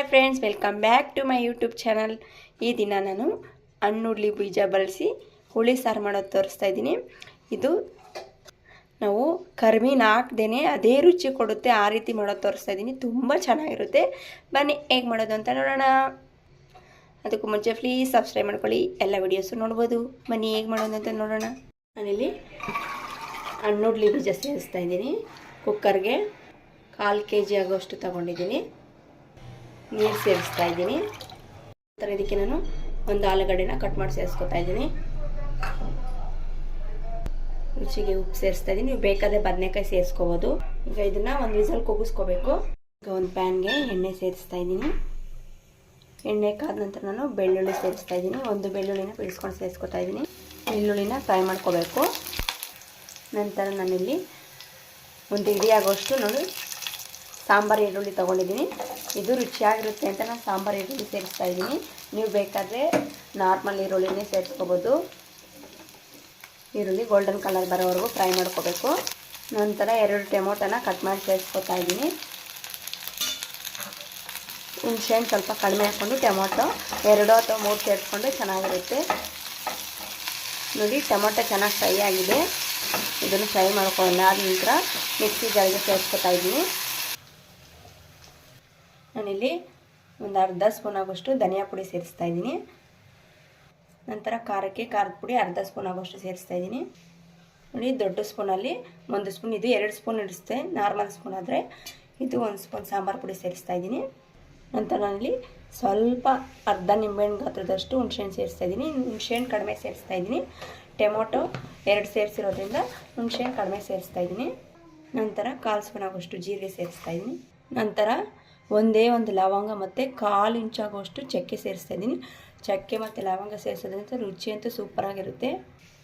Hi friends welcome back to my YouTube channel ಈ ದಿನ ನಾನು ಹಣ್ಣುಡ್ಲಿ ಬೀಜ ಬಳಸಿ ಹುಳಿ ಸಾರು ಮಾಡೋದು ತೋರಿಸ್ತಾ ಇದ್ದೀನಿ. ಇದು ನಾವು ಕರ್ಮೀನ ಹಾಕ್ದೇನೆ ಅದೇ ರುಚಿ ಕೊಡುತ್ತೆ, ಆ ರೀತಿ ಮಾಡೋದು ತೋರಿಸ್ತಾ ಇದ್ದೀನಿ. ತುಂಬ ಚೆನ್ನಾಗಿರುತ್ತೆ. ಬನ್ನಿ, ಹೇಗೆ ಮಾಡೋದು ಅಂತ ನೋಡೋಣ. ಅದಕ್ಕೂ ಮುಂಚೆ ಪ್ಲೀಸ್ ಸಬ್ಸ್ಕ್ರೈಬ್ ಮಾಡ್ಕೊಳ್ಳಿ, ಎಲ್ಲ ವಿಡಿಯೋಸು ನೋಡ್ಬೋದು. ಬನ್ನಿ, ಹೇಗೆ ಮಾಡೋದು ಅಂತ ನೋಡೋಣ. ಮನೇಲಿ ಹಣ್ಣುಡ್ಲಿ ಬೀಜ ಸೇರಿಸ್ತಾ ಇದ್ದೀನಿ. ಕುಕ್ಕರ್ಗೆ ಕಾಲು ಕೆ ಜಿ ಆಗೋಷ್ಟು ತಗೊಂಡಿದ್ದೀನಿ. ನೀರು ಸೇರಿಸ್ತಾ ಇದ್ದೀನಿ. ನಂತರ ಇದಕ್ಕೆ ನಾನು ಒಂದು ಆಲೂಗಡ್ಡೆನ ಕಟ್ ಮಾಡಿ ಸೇರಿಸ್ಕೊತಾ ಇದ್ದೀನಿ. ರುಚಿಗೆ ಉಪ್ಪು ಸೇರಿಸ್ತಾ ಇದ್ದೀನಿ. ನೀವು ಬೇಕಾದರೆ ಬದನೆಕಾಯಿ ಸೇರಿಸ್ಕೋಬೋದು. ಈಗ ಇದನ್ನು ಒಂದು ವಿಸಲ್ ಕೂಗಿಸ್ಕೋಬೇಕು ಈಗ ಒಂದು ಪ್ಯಾನ್ಗೆ ಎಣ್ಣೆ ಸೇರಿಸ್ತಾ ಇದ್ದೀನಿ. ಎಣ್ಣೆ ಕಾದ ನಂತರ ನಾನು ಬೆಳ್ಳುಳ್ಳಿ ಸೇರಿಸ್ತಾ ಇದ್ದೀನಿ. ಒಂದು ಬೆಳ್ಳುಳ್ಳಿನ ಬಿಡಿಸ್ಕೊಂಡು ಸೇರಿಸ್ಕೊತಾ ಇದ್ದೀನಿ. ಬೆಳ್ಳುಳ್ಳಿನ ಫ್ರೈ ಮಾಡ್ಕೋಬೇಕು. ನಂತರ ನಾನಿಲ್ಲಿ ಒಂದು ಇಡೀ ಆಗೋಷ್ಟು ನೋಡಿ ಸಾಂಬಾರು ಈರುಳ್ಳಿ ತೊಗೊಂಡಿದ್ದೀನಿ. ಇದು ರುಚಿಯಾಗಿರುತ್ತೆ ಅಂತ ನಾನು ಸಾಂಬಾರು ಈರುಳ್ಳಿ ಸೇರಿಸ್ತಾ ಇದ್ದೀನಿ. ನೀವು ಬೇಕಾದರೆ ನಾರ್ಮಲ್ ಈರುಳ್ಳಿನೇ ಸೇರಿಸ್ಕೋಬೋದು. ಈರುಳ್ಳಿ ಗೋಲ್ಡನ್ ಕಲರ್ ಬರೋವರೆಗೂ ಫ್ರೈ ಮಾಡ್ಕೋಬೇಕು. ನಂತರ ಎರಡು ಟೊಮೊಟೊನ ಕಟ್ ಮಾಡಿ ಸೇರಿಸ್ಕೊತಾ ಇದ್ದೀನಿ. ಹುಣಸೆಹಣ್ಣು ಸ್ವಲ್ಪ ಕಡಿಮೆ ಹಾಕ್ಕೊಂಡು ಟೊಮೊಟೊ ಎರಡು ಅಥವಾ ಮೂರು ಸೇರಿಸ್ಕೊಂಡು ಚೆನ್ನಾಗಿರುತ್ತೆ. ನೋಡಿ, ಟೊಮೊಟೊ ಚೆನ್ನಾಗಿ ಫ್ರೈ ಆಗಿದೆ. ಇದನ್ನು ಫ್ರೈ ಮಾಡ್ಕೊಂಡು ಆದ ನಂತರ ಮಿಕ್ಸಿ ಜಾರಿಗೆ ಸೇರಿಸ್ಕೊತಾ ಇದ್ದೀನಿ. ನಾನಿಲ್ಲಿ ಒಂದು ಅರ್ಧ ಸ್ಪೂನ್ ಆಗೋಷ್ಟು ಧನಿಯಾ ಪುಡಿ ಸೇರಿಸ್ತಾ ಇದ್ದೀನಿ. ನಂತರ ಖಾರಕ್ಕೆ ಖಾರದ ಪುಡಿ ಅರ್ಧ ಸ್ಪೂನ್ ಆಗೋಷ್ಟು ಸೇರಿಸ್ತಾ ಇದ್ದೀನಿ. ನೋಡಿ, ದೊಡ್ಡ ಸ್ಪೂನಲ್ಲಿ ಒಂದು ಸ್ಪೂನ್, ಇದು ಎರಡು ಸ್ಪೂನ್ ಇಡಿಸ್ತೆ ನಾರ್ಮಲ್ ಸ್ಪೂನ್ ಆದರೆ. ಇದು ಒಂದು ಸ್ಪೂನ್ ಸಾಂಬಾರು ಪುಡಿ ಸೇರಿಸ್ತಾ ಇದ್ದೀನಿ. ನಂತರ ನಾನಿಲ್ಲಿ ಸ್ವಲ್ಪ ಅರ್ಧ ನಿಂಬೆಹಣ್ಣು ಗಾತ್ರದಷ್ಟು ಹುಣ್ಸೆಹಣ್ಣು ಸೇರಿಸ್ತಾ ಇದ್ದೀನಿ. ಹುಣ್ಸೆಹಣ್ಣು ಕಡಿಮೆ ಸೇರಿಸ್ತಾ ಇದ್ದೀನಿ. ಟೊಮೊಟೊ ಎರಡು ಸೇರಿಸಿರೋದ್ರಿಂದ ಹುಣ್ಸೆಹಣ್ಣು ಕಡಿಮೆ ಸೇರಿಸ್ತಾ ಇದ್ದೀನಿ. ನಂತರ ಕಾಲು ಸ್ಪೂನ್ ಆಗೋಷ್ಟು ಜೀರಿಗೆ ಸೇರಿಸ್ತಾ ಇದ್ದೀನಿ. ನಂತರ ಒಂದೇ ಒಂದು ಲವಂಗ ಮತ್ತು ಕಾಲು ಇಂಚಾಗುವಷ್ಟು ಚಕ್ಕೆ ಸೇರಿಸ್ತಾ ಇದ್ದೀನಿ. ಚಕ್ಕೆ ಮತ್ತು ಲವಂಗ ಸೇರಿಸೋದ್ರಿಂದ ರುಚಿ ಅಂತೂ ಸೂಪರಾಗಿರುತ್ತೆ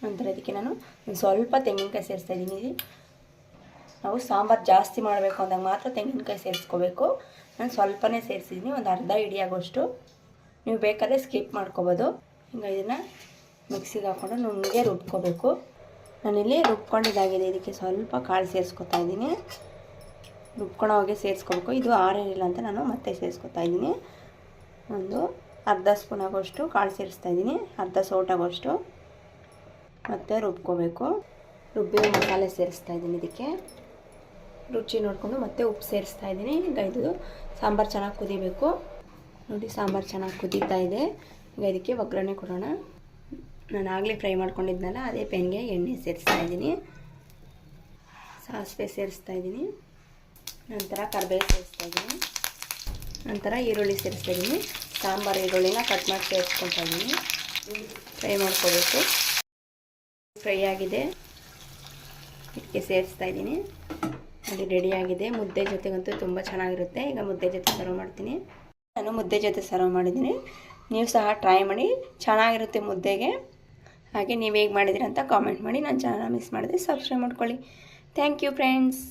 ನಂತರ ಅದಕ್ಕೆ ನಾನು ಒಂದು ಸ್ವಲ್ಪ ತೆಂಗಿನಕಾಯಿ ಸೇರಿಸ್ತಾ ಇದ್ದೀನಿ. ನಾವು ಸಾಂಬಾರು ಜಾಸ್ತಿ ಮಾಡಬೇಕು ಅಂದಾಗ ಮಾತ್ರ ತೆಂಗಿನಕಾಯಿ ಸೇರಿಸ್ಕೋಬೇಕು. ನಾನು ಸ್ವಲ್ಪನೇ ಸೇರಿಸಿದ್ದೀನಿ, ಒಂದು ಅರ್ಧ ಇಡಿ ಆಗೋಷ್ಟು ನೀವು ಬೇಕಾದರೆ ಸ್ಕಿಪ್ ಮಾಡ್ಕೋಬೋದು. ಈಗ ಇದನ್ನು ಮಿಕ್ಸಿಗೆ ಹಾಕ್ಕೊಂಡು ನುಣ್ಣಗೆ ರುಬ್ಕೋಬೇಕು. ನಾನಿಲ್ಲಿ ರುಬ್ಕೊಂಡಿದ್ದಾಗಿದೆ, ಇದಕ್ಕೆ ಸ್ವಲ್ಪ ಕಾಳು ಸೇರಿಸ್ಕೊತಾ ಇದ್ದೀನಿ. ರುಬ್ಕೊಳ್ಳೋ ಹೋಗಿ ಸೇರಿಸ್ಕೊಬೇಕು. ಇದು ಆರೇನಿಲ್ಲ ಅಂತ ನಾನು ಮತ್ತೆ ಸೇರಿಸ್ಕೊತಾ ಇದ್ದೀನಿ. ಒಂದು ಅರ್ಧ ಸ್ಪೂನ್ ಆಗೋಷ್ಟು ಕಾಳು ಸೇರಿಸ್ತಾ ಇದ್ದೀನಿ. ಅರ್ಧ ಸೋಟಾಗೋಷ್ಟು ಮತ್ತೆ ರುಬ್ಕೋಬೇಕು. ರುಬ್ಬಿರೋ ಮಸಾಲೆ ಸೇರಿಸ್ತಾ ಇದ್ದೀನಿ ಇದಕ್ಕೆ. ರುಚಿ ನೋಡಿಕೊಂಡು ಮತ್ತೆ ಉಪ್ಪು ಸೇರಿಸ್ತಾ ಇದ್ದೀನಿ. ಈಗ ಇದು ಸಾಂಬಾರು ಚೆನ್ನಾಗಿ ಕುದಿಬೇಕು. ನೋಡಿ, ಸಾಂಬಾರು ಚೆನ್ನಾಗಿ ಕುದೀತಾ ಇದೆ. ಈಗ ಇದಕ್ಕೆ ಒಗ್ಗರಣೆ ಕೊಡೋಣ. ನಾನು ಆಗಲೇ ಫ್ರೈ ಮಾಡ್ಕೊಂಡಿದ್ನಲ್ಲ, ಅದೇ ಪೆನ್ಗೆ ಎಣ್ಣೆ ಸೇರಿಸ್ತಾ ಇದ್ದೀನಿ. ಸಾಸಿವೆ ಸೇರಿಸ್ತಾ ಇದ್ದೀನಿ. ನಂತರ ಕರಿಬೇವು ಸೇರಿಸ್ತಾ ಇದ್ದೀನಿ ನಂತರ ಈರುಳ್ಳಿ ಸೇರಿಸ್ತಾ ಇದ್ದೀನಿ ಸಾಂಬಾರು ಈರುಳ್ಳಿನ ಕಟ್ ಮಾಡಿ ಸೇರಿಸ್ಕೊತಾ ಇದ್ದೀನಿ. ಫ್ರೈ ಮಾಡ್ಕೋಬೇಕು. ಫ್ರೈ ಆಗಿದೆ. ಇದಕ್ಕೆ ಸೇರಿಸ್ತಾ ಇದ್ದೀನಿ. ಅದು ರೆಡಿಯಾಗಿದೆ ಮುದ್ದೆ ಜೊತೆಗಂತೂ ತುಂಬ ಚೆನ್ನಾಗಿರುತ್ತೆ. ಈಗ ಮುದ್ದೆ ಜೊತೆ ಸರ್ವ್ ಮಾಡ್ತೀನಿ. ನಾನು ಮುದ್ದೆ ಜೊತೆ ಸರ್ವ್ ಮಾಡಿದ್ದೀನಿ. ನೀವು ಸಹ ಟ್ರೈ ಮಾಡಿ. ಚೆನ್ನಾಗಿರುತ್ತೆ ಮುದ್ದೆಗೆ. ಹಾಗೆ ನೀವು ಹೇಗೆ ಮಾಡಿದ್ದೀರಿ ಅಂತ ಕಾಮೆಂಟ್ ಮಾಡಿ. ನಾನು ಚಾನಲ್ ಮಿಸ್ ಮಾಡಿದೆ ಸಬ್ಸ್ಕ್ರೈಬ್ ಮಾಡ್ಕೊಳ್ಳಿ. Thank you friends